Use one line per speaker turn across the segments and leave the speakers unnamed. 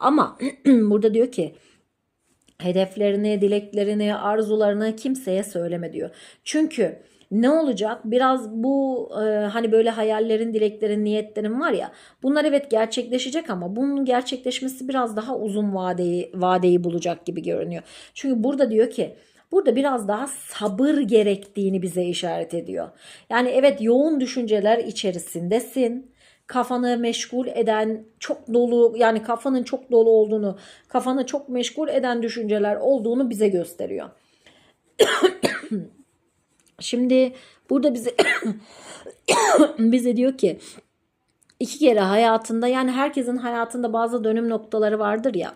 Ama burada diyor ki hedeflerini, dileklerini, arzularını kimseye söyleme diyor. Çünkü ne olacak? Biraz bu e, hani böyle hayallerin, dileklerin, niyetlerin var ya. Bunlar evet gerçekleşecek ama bunun gerçekleşmesi biraz daha uzun vadeyi vadeyi bulacak gibi görünüyor. Çünkü burada diyor ki Burada biraz daha sabır gerektiğini bize işaret ediyor. Yani evet yoğun düşünceler içerisindesin. Kafanı meşgul eden çok dolu yani kafanın çok dolu olduğunu, kafanı çok meşgul eden düşünceler olduğunu bize gösteriyor. Şimdi burada bize bize diyor ki iki kere hayatında yani herkesin hayatında bazı dönüm noktaları vardır ya.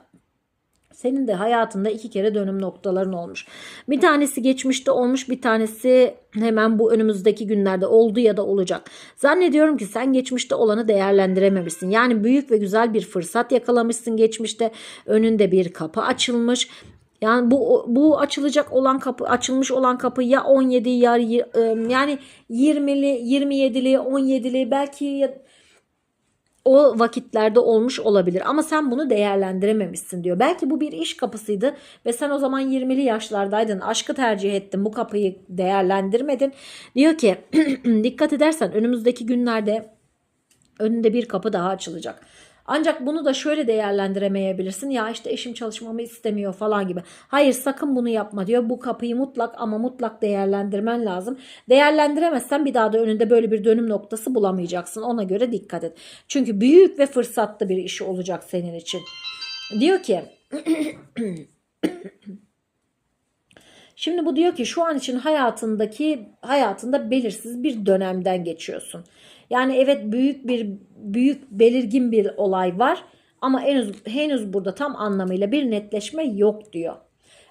Senin de hayatında iki kere dönüm noktaların olmuş. Bir tanesi geçmişte olmuş, bir tanesi hemen bu önümüzdeki günlerde oldu ya da olacak. Zannediyorum ki sen geçmişte olanı değerlendirememişsin. Yani büyük ve güzel bir fırsat yakalamışsın geçmişte. Önünde bir kapı açılmış. Yani bu bu açılacak olan kapı açılmış olan kapı ya 17 ya yani 20'li 27'li 17'li belki ya, o vakitlerde olmuş olabilir ama sen bunu değerlendirememişsin diyor. Belki bu bir iş kapısıydı ve sen o zaman 20'li yaşlardaydın. Aşkı tercih ettin. Bu kapıyı değerlendirmedin. Diyor ki dikkat edersen önümüzdeki günlerde önünde bir kapı daha açılacak. Ancak bunu da şöyle değerlendiremeyebilirsin. Ya işte eşim çalışmamı istemiyor falan gibi. Hayır sakın bunu yapma diyor. Bu kapıyı mutlak ama mutlak değerlendirmen lazım. Değerlendiremezsen bir daha da önünde böyle bir dönüm noktası bulamayacaksın. Ona göre dikkat et. Çünkü büyük ve fırsatlı bir iş olacak senin için. Diyor ki Şimdi bu diyor ki şu an için hayatındaki hayatında belirsiz bir dönemden geçiyorsun. Yani evet büyük bir büyük belirgin bir olay var ama henüz henüz burada tam anlamıyla bir netleşme yok diyor.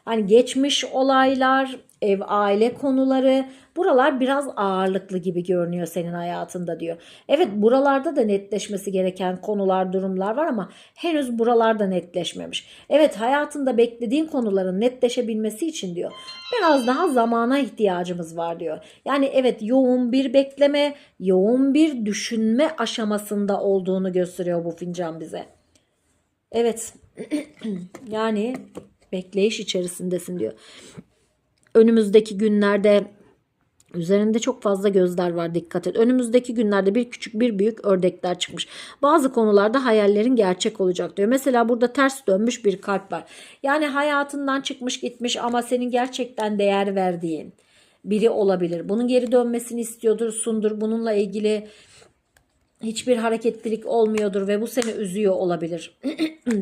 Hani geçmiş olaylar, ev aile konuları buralar biraz ağırlıklı gibi görünüyor senin hayatında diyor. Evet buralarda da netleşmesi gereken konular durumlar var ama henüz buralarda netleşmemiş. Evet hayatında beklediğin konuların netleşebilmesi için diyor biraz daha zamana ihtiyacımız var diyor. Yani evet yoğun bir bekleme, yoğun bir düşünme aşamasında olduğunu gösteriyor bu fincan bize. Evet yani bekleyiş içerisindesin diyor. Önümüzdeki günlerde Üzerinde çok fazla gözler var dikkat et. Önümüzdeki günlerde bir küçük bir büyük ördekler çıkmış. Bazı konularda hayallerin gerçek olacak diyor. Mesela burada ters dönmüş bir kalp var. Yani hayatından çıkmış gitmiş ama senin gerçekten değer verdiğin biri olabilir. Bunun geri dönmesini istiyordur, sundur. Bununla ilgili hiçbir hareketlilik olmuyordur ve bu seni üzüyor olabilir.